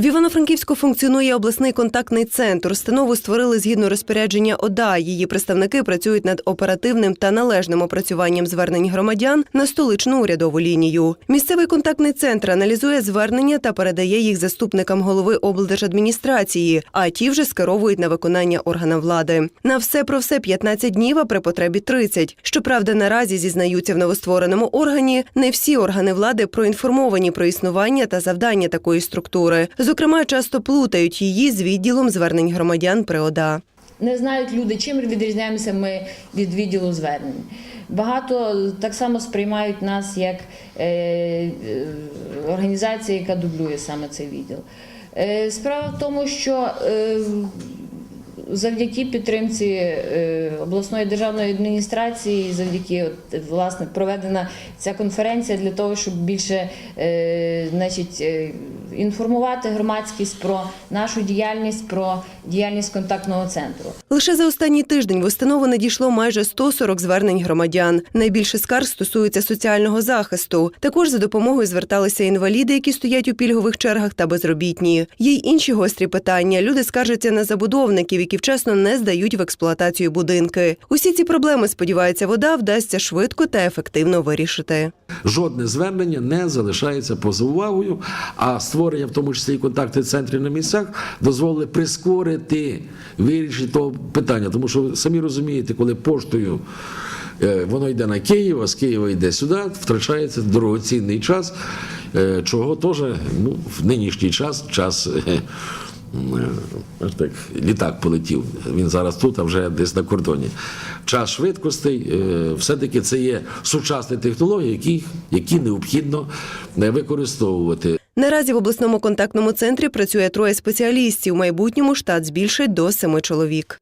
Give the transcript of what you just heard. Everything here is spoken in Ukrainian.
В Івано-Франківську функціонує обласний контактний центр. Установу створили згідно розпорядження ОДА. Її представники працюють над оперативним та належним опрацюванням звернень громадян на столичну урядову лінію. Місцевий контактний центр аналізує звернення та передає їх заступникам голови облдержадміністрації, а ті вже скеровують на виконання органам влади. На все про все 15 днів, а при потребі 30. Щоправда, наразі зізнаються в новоствореному органі. Не всі органи влади проінформовані про існування та завдання такої структури. Зокрема, часто плутають її з відділом звернень громадян при ОДА. Не знають люди, чим відрізняємося ми від відділу звернень. Багато так само сприймають нас як е, е, організація, яка дублює саме цей відділ. Е, справа в тому, що завдяки підтримці обласної державної адміністрації, завдяки от, власне проведена ця конференція для того, щоб більше значить, інформувати громадськість про нашу діяльність, про діяльність контактного центру. Лише за останній тиждень в установу надійшло майже 140 звернень громадян. Найбільше скарг стосується соціального захисту. Також за допомогою зверталися інваліди, які стоять у пільгових чергах та безробітні. Є й інші гострі питання. Люди скаржаться на забудовників, які вчасно не здають в експлуатацію будинки. Усі ці проблеми, сподівається, вода вдасться швидко та ефективно вирішити. Жодне звернення не залишається поза увагою, а створення, в тому числі і контактних центрів на місцях, дозволили прискорити вирішення того питання. Тому що самі розумієте, коли поштою е, воно йде на Київ, а з Києва йде сюди, втрачається дорогоцінний час, е, чого теж ну, в нинішній час, час. е, так, літак полетів. Він зараз тут, а вже десь на кордоні. Час швидкостей, все-таки це є сучасні технології, які, які необхідно використовувати. Наразі в обласному контактному центрі працює троє спеціалістів. У майбутньому штат збільшить до семи чоловік.